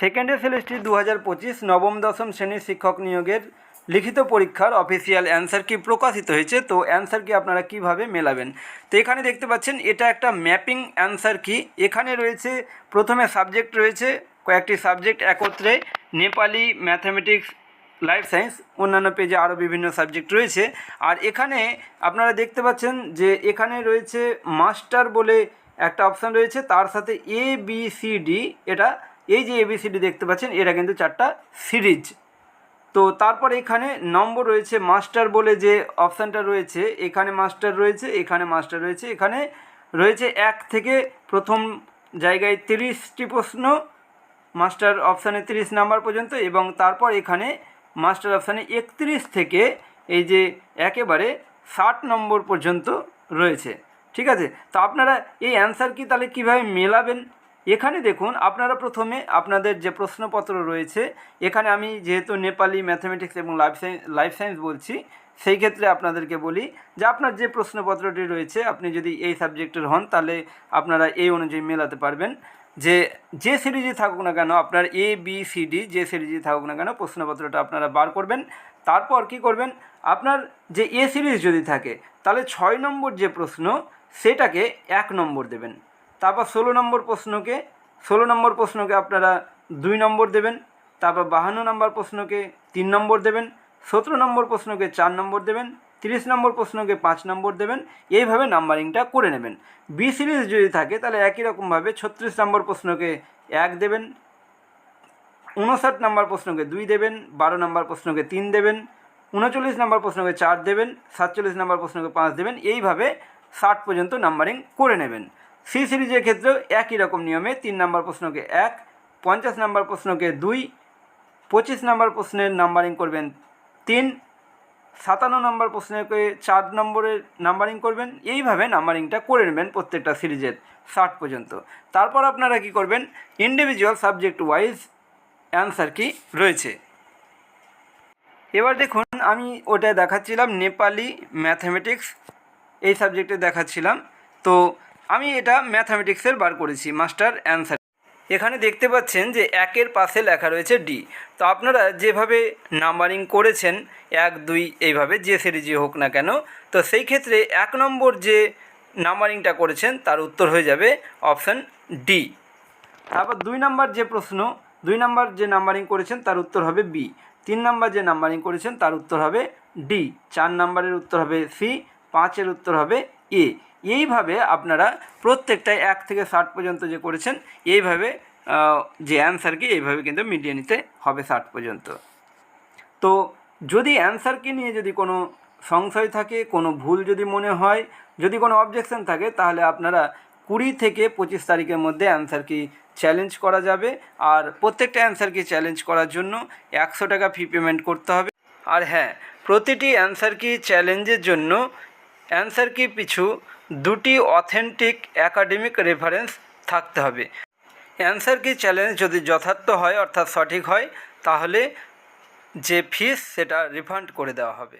Second সেলেস্ট্রি দু হাজার পঁচিশ, নবম, দশম শ্রেণির শিক্ষক নিয়োগের লিখিত পরীক্ষার অফিসিয়াল অ্যান্সার কি প্রকাশিত হয়েছে? তো অ্যান্সার কি আপনারা কীভাবে মেলাবেন? তো এখানে দেখতে পাচ্ছেন, এটা একটা ম্যাপিং অ্যান্সার কি? এখানে রয়েছে, প্রথমে সাবজেক্ট রয়েছে, কয়েকটি সাবজেক্ট একত্রে, নেপালি ম্যাথামেটিক্স লাইফ সায়েন্স অন্যান্য পেজে আরও বিভিন্ন সাবজেক্ট রয়েছে। আর এখানে আপনারা দেখতে পাচ্ছেন যে এখানে রয়েছে মাস্টার বলে একটা অপশান রয়েছে, তার সাথে এ বি সি ডি এটা এই যে এবিসিডি দেখতে পাচ্ছেন, এটা কিন্তু চারটা সিরিজ। তো তারপর এখানে নম্বর রয়েছে মাস্টার বলে যে অপশানটা রয়েছে, এখানে মাস্টার রয়েছে, এখানে মাস্টার রয়েছে, এখানে রয়েছে এক থেকে প্রথম জায়গায় তিরিশটি প্রশ্ন, মাস্টার অপশানে তিরিশ নাম্বার পর্যন্ত এবং তারপর এখানে মাস্টার অপশানে একত্রিশ থেকে এই যে একেবারে ষাট নম্বর পর্যন্ত রয়েছে। ঠিক আছে? তো আপনারা এই অ্যান্সার কি তাহলে কীভাবে মেলাবেন? এখানে দেখুন, আপনারা প্রথমে আপনাদের যে প্রশ্নপত্র রয়েছে, এখানে আমি যেহেতু নেপালি ম্যাথামেটিক্স এবং লাইফ সায়েন্স লাইফ সায়েন্স বলছি, সেই ক্ষেত্রে আপনাদেরকে বলি যে আপনার যে প্রশ্নপত্রটি রয়েছে, আপনি যদি এই সাবজেক্টের হন, তাহলে আপনারা এই অনুযায়ী মেলাতে পারবেন যে যে সিরিজে থাকুক না কেন, আপনার এ বি সি ডি যে সিরিজে থাকুক না কেন, প্রশ্নপত্রটা আপনারা বার করবেন। তারপর কি করবেন, আপনার যে এ সিরিজ যদি থাকে, তাহলে ছয় নম্বর যে প্রশ্ন, সেটাকে এক নম্বর দেবেন। তারপর ষোলো নম্বর প্রশ্নকে, ষোলো নম্বর প্রশ্নকে আপনারা দুই নম্বর দেবেন, তারপর বাহান্ন নম্বর প্রশ্নকে তিন নম্বর দেবেন, সতেরো নম্বর প্রশ্নকে চার নম্বর দেবেন, তিরিশ নম্বর প্রশ্নকে পাঁচ নম্বর দেবেন, এইভাবে নাম্বারিংটা করে নেবেন। বি সিরিজ যদি থাকে, তাহলে একই রকমভাবে ছত্রিশ নম্বর প্রশ্নকে এক দেবেন, উনষাট নম্বর প্রশ্নকে দুই দেবেন, বারো নম্বর প্রশ্নকে তিন দেবেন, উনচল্লিশ নম্বর প্রশ্নকে চার দেবেন, সাতচল্লিশ নম্বর প্রশ্নকে পাঁচ দেবেন, এইভাবে ষাট পর্যন্ত নাম্বারিং করে নেবেন। সি সিরিজের ক্ষেত্রেও একই রকম নিয়মে তিন নম্বর প্রশ্নকে এক, পঞ্চাশ নম্বর প্রশ্নকে দুই, পঁচিশ নম্বর প্রশ্নের নাম্বারিং করবেন তিন, সাতান্ন নম্বর প্রশ্নকে চার নম্বরের নাম্বারিং করবেন। এইভাবে নাম্বারিংটা করে নেবেন প্রত্যেকটা সিরিজের ষাট পর্যন্ত। তারপর আপনারা কি করবেন? ইন্ডিভিজুয়াল সাবজেক্ট ওয়াইজ অ্যান্সার কি রয়েছে। এবার দেখুন, আমি ওটা দেখাচ্ছিলাম নেপালি ম্যাথামেটিক্স এই সাবজেক্টে দেখাচ্ছিলাম। তো আমি এটা ম্যাথামেটিক্সের বার করেছি মাস্টার অ্যান্সার এখানে দেখতে পাচ্ছেন যে একের পাশে লেখা রয়েছে ডি তো আপনারা যেভাবে নাম্বারিং করেছেন, এক, দুই, এইভাবে যে সিরিজে হোক না কেন, তো সেই ক্ষেত্রে এক নম্বর যে নাম্বারিংটা করেছেন, তার উত্তর হয়ে যাবে অপশান ডি তারপর দুই নাম্বার যে প্রশ্ন, দুই নাম্বার যে নাম্বারিং করেছেন, তার উত্তর হবে বি তিন নাম্বার যে নাম্বারিং করেছেন, তার উত্তর হবে ডি চার নাম্বারের উত্তর হবে সি পাঁচের উত্তর হবে এ এইভাবে আপনারা প্রত্যেকটাই এক থেকে ষাট পর্যন্ত যে করেছেন, এইভাবে যে অ্যান্সারকে এইভাবে কিন্তু মিটিয়ে নিতে হবে ষাট পর্যন্ত। তো যদি অ্যান্সারকে নিয়ে যদি কোনো সংশয় থাকে, কোনো ভুল যদি মনে হয়, যদি কোনো অবজেকশন থাকে, তাহলে আপনারা কুড়ি থেকে পঁচিশ তারিখের মধ্যে অ্যান্সার কি চ্যালেঞ্জ করা যাবে। আর প্রত্যেকটা অ্যান্সার কি চ্যালেঞ্জ করার জন্য একশো টাকা ফি পেমেন্ট করতে হবে। আর হ্যাঁ প্রতিটি অ্যান্সার কি চ্যালেঞ্জের জন্য অ্যান্সার কি পিছু দুটি অথেন্টিক অ্যাকাডেমিক রেফারেন্স থাকতে হবে। অ্যান্সার কি চ্যালেঞ্জ যদি যথার্থ হয়, অর্থাৎ সঠিক হয়, তাহলে যে ফিস সেটা রিফান্ড করে দেওয়া হবে।